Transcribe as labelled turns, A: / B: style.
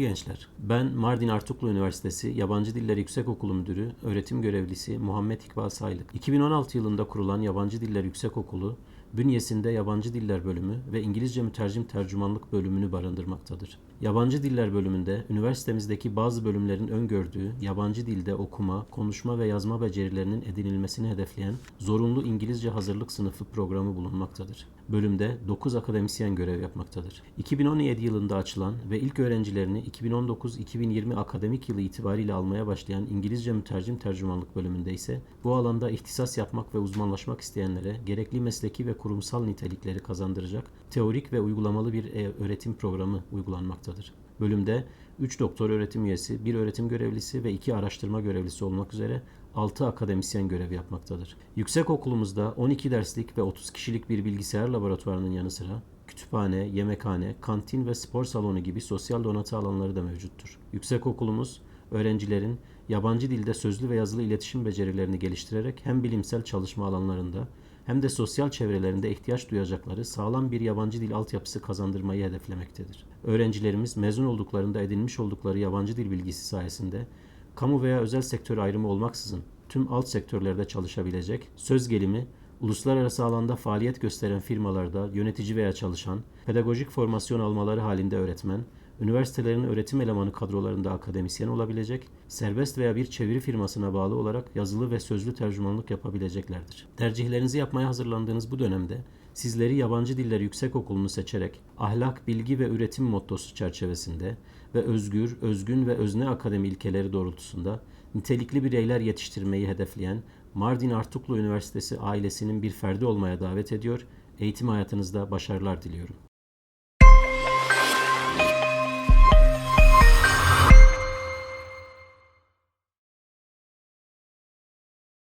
A: gençler. Ben Mardin Artuklu Üniversitesi Yabancı Diller Yüksekokulu Müdürü, öğretim görevlisi Muhammed İkbal Saylık. 2016 yılında kurulan Yabancı Diller Yüksekokulu, bünyesinde Yabancı Diller Bölümü ve İngilizce Mütercim Tercümanlık Bölümünü barındırmaktadır. Yabancı Diller Bölümünde üniversitemizdeki bazı bölümlerin öngördüğü yabancı dilde okuma, konuşma ve yazma becerilerinin edinilmesini hedefleyen zorunlu İngilizce hazırlık sınıfı programı bulunmaktadır. Bölümde 9 akademisyen görev yapmaktadır. 2017 yılında açılan ve ilk öğrencilerini 2019-2020 akademik yılı itibariyle almaya başlayan İngilizce Mütercim Tercümanlık bölümünde ise bu alanda ihtisas yapmak ve uzmanlaşmak isteyenlere gerekli mesleki ve kurumsal nitelikleri kazandıracak teorik ve uygulamalı bir e- öğretim programı uygulanmaktadır. Bölümde 3 doktor öğretim üyesi, 1 öğretim görevlisi ve 2 araştırma görevlisi olmak üzere 6 akademisyen görev yapmaktadır. Yüksek okulumuzda 12 derslik ve 30 kişilik bir bilgisayar laboratuvarının yanı sıra kütüphane, yemekhane, kantin ve spor salonu gibi sosyal donatı alanları da mevcuttur. Yüksek okulumuz öğrencilerin yabancı dilde sözlü ve yazılı iletişim becerilerini geliştirerek hem bilimsel çalışma alanlarında hem de sosyal çevrelerinde ihtiyaç duyacakları sağlam bir yabancı dil altyapısı kazandırmayı hedeflemektedir. Öğrencilerimiz mezun olduklarında edinmiş oldukları yabancı dil bilgisi sayesinde kamu veya özel sektör ayrımı olmaksızın tüm alt sektörlerde çalışabilecek, söz gelimi, uluslararası alanda faaliyet gösteren firmalarda yönetici veya çalışan, pedagojik formasyon almaları halinde öğretmen, üniversitelerin öğretim elemanı kadrolarında akademisyen olabilecek, serbest veya bir çeviri firmasına bağlı olarak yazılı ve sözlü tercümanlık yapabileceklerdir. Tercihlerinizi yapmaya hazırlandığınız bu dönemde sizleri Yabancı Diller Yüksekokulu'nu seçerek ahlak, bilgi ve üretim mottosu çerçevesinde ve özgür, özgün ve özne akademi ilkeleri doğrultusunda nitelikli bireyler yetiştirmeyi hedefleyen Mardin Artuklu Üniversitesi ailesinin bir ferdi olmaya davet ediyor, eğitim hayatınızda başarılar diliyorum.